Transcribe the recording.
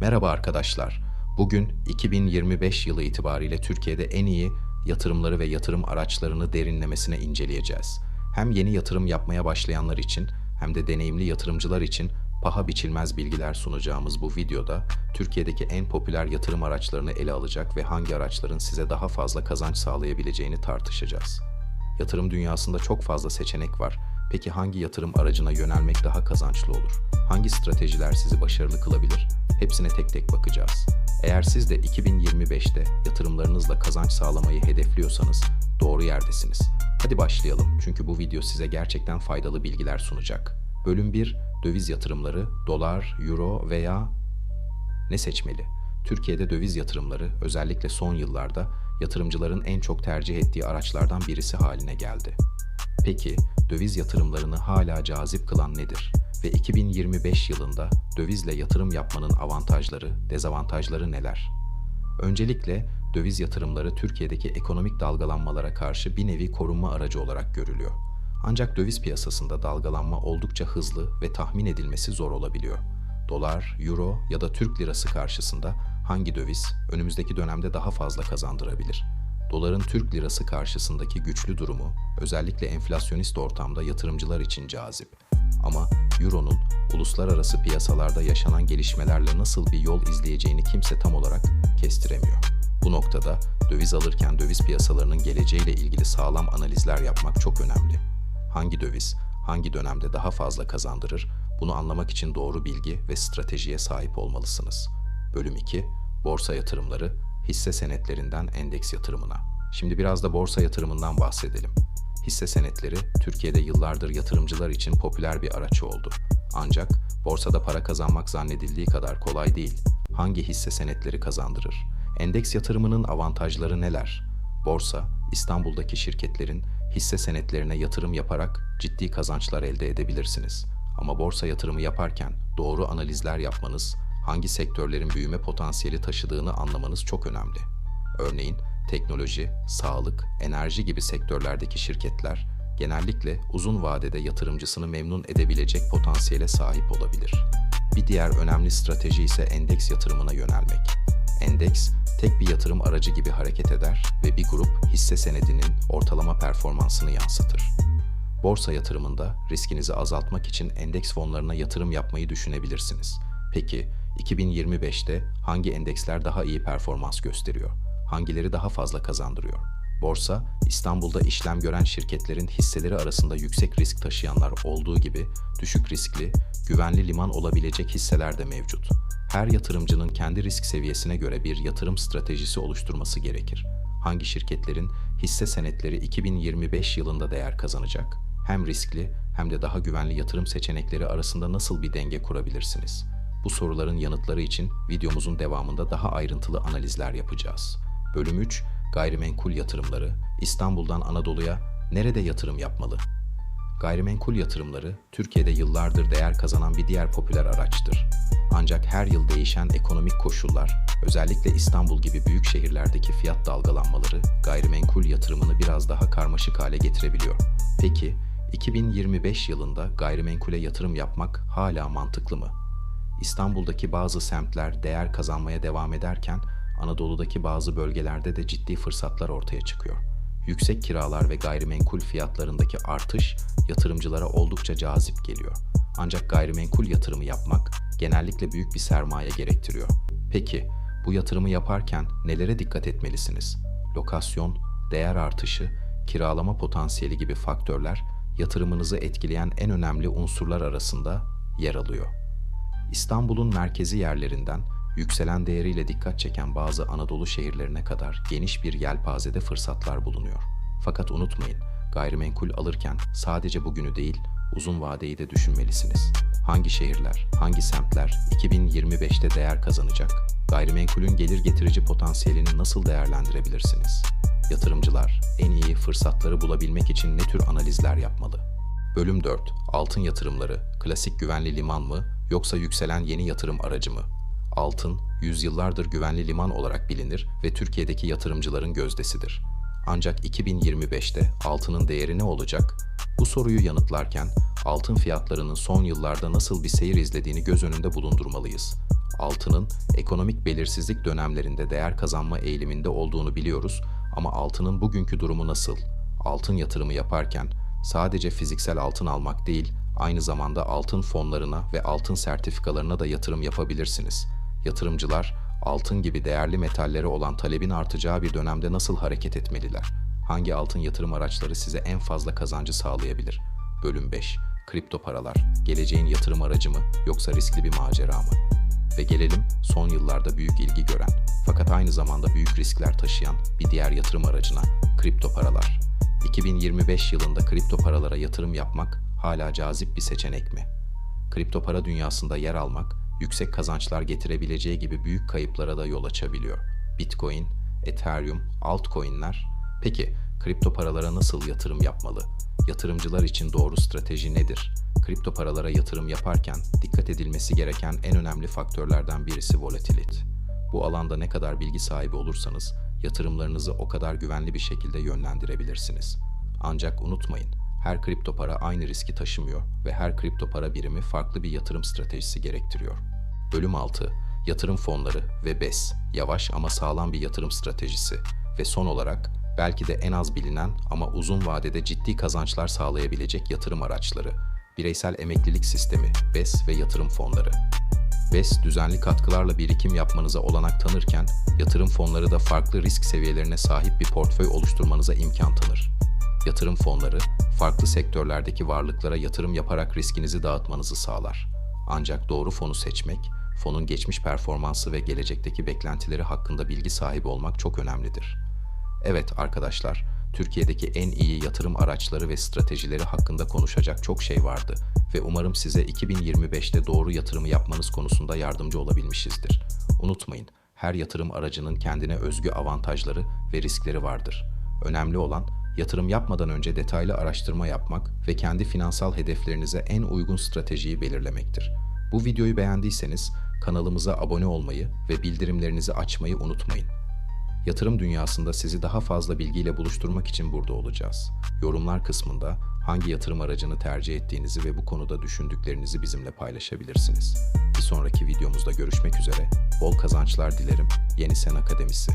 Merhaba arkadaşlar. Bugün 2025 yılı itibariyle Türkiye'de en iyi yatırımları ve yatırım araçlarını derinlemesine inceleyeceğiz. Hem yeni yatırım yapmaya başlayanlar için hem de deneyimli yatırımcılar için paha biçilmez bilgiler sunacağımız bu videoda Türkiye'deki en popüler yatırım araçlarını ele alacak ve hangi araçların size daha fazla kazanç sağlayabileceğini tartışacağız. Yatırım dünyasında çok fazla seçenek var. Peki hangi yatırım aracına yönelmek daha kazançlı olur? Hangi stratejiler sizi başarılı kılabilir? Hepsine tek tek bakacağız. Eğer siz de 2025'te yatırımlarınızla kazanç sağlamayı hedefliyorsanız doğru yerdesiniz. Hadi başlayalım çünkü bu video size gerçekten faydalı bilgiler sunacak. Bölüm 1 Döviz yatırımları, dolar, euro veya ne seçmeli? Türkiye'de döviz yatırımları özellikle son yıllarda yatırımcıların en çok tercih ettiği araçlardan birisi haline geldi. Peki döviz yatırımlarını hala cazip kılan nedir? Ve 2025 yılında dövizle yatırım yapmanın avantajları, dezavantajları neler? Öncelikle döviz yatırımları Türkiye'deki ekonomik dalgalanmalara karşı bir nevi korunma aracı olarak görülüyor. Ancak döviz piyasasında dalgalanma oldukça hızlı ve tahmin edilmesi zor olabiliyor. Dolar, euro ya da Türk lirası karşısında hangi döviz önümüzdeki dönemde daha fazla kazandırabilir? Doların Türk lirası karşısındaki güçlü durumu özellikle enflasyonist ortamda yatırımcılar için cazip. Ama euronun uluslararası piyasalarda yaşanan gelişmelerle nasıl bir yol izleyeceğini kimse tam olarak kestiremiyor. Bu noktada döviz alırken döviz piyasalarının geleceğiyle ilgili sağlam analizler yapmak çok önemli. Hangi döviz hangi dönemde daha fazla kazandırır? Bunu anlamak için doğru bilgi ve stratejiye sahip olmalısınız. Bölüm 2 Borsa yatırımları, hisse senetlerinden endeks yatırımına. Şimdi biraz da borsa yatırımından bahsedelim. Hisse senetleri Türkiye'de yıllardır yatırımcılar için popüler bir araç oldu. Ancak borsada para kazanmak zannedildiği kadar kolay değil. Hangi hisse senetleri kazandırır? Endeks yatırımının avantajları neler? Borsa, İstanbul'daki şirketlerin hisse senetlerine yatırım yaparak ciddi kazançlar elde edebilirsiniz. Ama borsa yatırımı yaparken doğru analizler yapmanız, hangi sektörlerin büyüme potansiyeli taşıdığını anlamanız çok önemli. Örneğin teknoloji, sağlık, enerji gibi sektörlerdeki şirketler genellikle uzun vadede yatırımcısını memnun edebilecek potansiyele sahip olabilir. Bir diğer önemli strateji ise endeks yatırımına yönelmek. Endeks, tek bir yatırım aracı gibi hareket eder ve bir grup hisse senedinin ortalama performansını yansıtır. Borsa yatırımında riskinizi azaltmak için endeks fonlarına yatırım yapmayı düşünebilirsiniz. Peki 2025'te hangi endeksler daha iyi performans gösteriyor? Hangileri daha fazla kazandırıyor? Borsa, İstanbul'da işlem gören şirketlerin hisseleri arasında yüksek risk taşıyanlar olduğu gibi düşük riskli, güvenli liman olabilecek hisseler de mevcut. Her yatırımcının kendi risk seviyesine göre bir yatırım stratejisi oluşturması gerekir. Hangi şirketlerin hisse senetleri 2025 yılında değer kazanacak? Hem riskli hem de daha güvenli yatırım seçenekleri arasında nasıl bir denge kurabilirsiniz? Bu soruların yanıtları için videomuzun devamında daha ayrıntılı analizler yapacağız. Bölüm 3 Gayrimenkul yatırımları İstanbul'dan Anadolu'ya nerede yatırım yapmalı? Gayrimenkul yatırımları Türkiye'de yıllardır değer kazanan bir diğer popüler araçtır. Ancak her yıl değişen ekonomik koşullar, özellikle İstanbul gibi büyük şehirlerdeki fiyat dalgalanmaları gayrimenkul yatırımını biraz daha karmaşık hale getirebiliyor. Peki 2025 yılında gayrimenkule yatırım yapmak hala mantıklı mı? İstanbul'daki bazı semtler değer kazanmaya devam ederken Anadolu'daki bazı bölgelerde de ciddi fırsatlar ortaya çıkıyor. Yüksek kiralar ve gayrimenkul fiyatlarındaki artış yatırımcılara oldukça cazip geliyor. Ancak gayrimenkul yatırımı yapmak genellikle büyük bir sermaye gerektiriyor. Peki bu yatırımı yaparken nelere dikkat etmelisiniz? Lokasyon, değer artışı, kiralama potansiyeli gibi faktörler yatırımınızı etkileyen en önemli unsurlar arasında yer alıyor. İstanbul'un merkezi yerlerinden yükselen değeriyle dikkat çeken bazı Anadolu şehirlerine kadar geniş bir yelpazede fırsatlar bulunuyor. Fakat unutmayın, gayrimenkul alırken sadece bugünü değil, uzun vadeyi de düşünmelisiniz. Hangi şehirler, hangi semtler 2025'te değer kazanacak? Gayrimenkulün gelir getirici potansiyelini nasıl değerlendirebilirsiniz? Yatırımcılar en iyi fırsatları bulabilmek için ne tür analizler yapmalı? Bölüm 4. Altın yatırımları, klasik güvenli liman mı yoksa yükselen yeni yatırım aracı mı? Altın, yüzyıllardır güvenli liman olarak bilinir ve Türkiye'deki yatırımcıların gözdesidir. Ancak 2025'te altının değeri ne olacak? Bu soruyu yanıtlarken altın fiyatlarının son yıllarda nasıl bir seyir izlediğini göz önünde bulundurmalıyız. Altının ekonomik belirsizlik dönemlerinde değer kazanma eğiliminde olduğunu biliyoruz ama altının bugünkü durumu nasıl? Altın yatırımı yaparken sadece fiziksel altın almak değil, aynı zamanda altın fonlarına ve altın sertifikalarına da yatırım yapabilirsiniz. Yatırımcılar altın gibi değerli metallere olan talebin artacağı bir dönemde nasıl hareket etmeliler? Hangi altın yatırım araçları size en fazla kazancı sağlayabilir? Bölüm 5. Kripto paralar. Geleceğin yatırım aracı mı yoksa riskli bir macera mı? Ve gelelim son yıllarda büyük ilgi gören fakat aynı zamanda büyük riskler taşıyan bir diğer yatırım aracına kripto paralar. 2025 yılında kripto paralara yatırım yapmak hala cazip bir seçenek mi? Kripto para dünyasında yer almak yüksek kazançlar getirebileceği gibi büyük kayıplara da yol açabiliyor. Bitcoin, Ethereum, altcoin'ler. Peki kripto paralara nasıl yatırım yapmalı? Yatırımcılar için doğru strateji nedir? Kripto paralara yatırım yaparken dikkat edilmesi gereken en önemli faktörlerden birisi volatility. Bu alanda ne kadar bilgi sahibi olursanız yatırımlarınızı o kadar güvenli bir şekilde yönlendirebilirsiniz. Ancak unutmayın, her kripto para aynı riski taşımıyor ve her kripto para birimi farklı bir yatırım stratejisi gerektiriyor. Bölüm 6. Yatırım fonları ve BES, yavaş ama sağlam bir yatırım stratejisi ve son olarak belki de en az bilinen ama uzun vadede ciddi kazançlar sağlayabilecek yatırım araçları, bireysel emeklilik sistemi, BES ve yatırım fonları. BES düzenli katkılarla birikim yapmanıza olanak tanırken, yatırım fonları da farklı risk seviyelerine sahip bir portföy oluşturmanıza imkan tanır. Yatırım fonları, farklı sektörlerdeki varlıklara yatırım yaparak riskinizi dağıtmanızı sağlar. Ancak doğru fonu seçmek, fonun geçmiş performansı ve gelecekteki beklentileri hakkında bilgi sahibi olmak çok önemlidir. Evet arkadaşlar, Türkiye'deki en iyi yatırım araçları ve stratejileri hakkında konuşacak çok şey vardı ve umarım size 2025'te doğru yatırımı yapmanız konusunda yardımcı olabilmişizdir. Unutmayın, her yatırım aracının kendine özgü avantajları ve riskleri vardır. Önemli olan yatırım yapmadan önce detaylı araştırma yapmak ve kendi finansal hedeflerinize en uygun stratejiyi belirlemektir. Bu videoyu beğendiyseniz kanalımıza abone olmayı ve bildirimlerinizi açmayı unutmayın. Yatırım dünyasında sizi daha fazla bilgiyle buluşturmak için burada olacağız. Yorumlar kısmında hangi yatırım aracını tercih ettiğinizi ve bu konuda düşündüklerinizi bizimle paylaşabilirsiniz. Bir sonraki videomuzda görüşmek üzere. Bol kazançlar dilerim. Yeni Sen Akademisi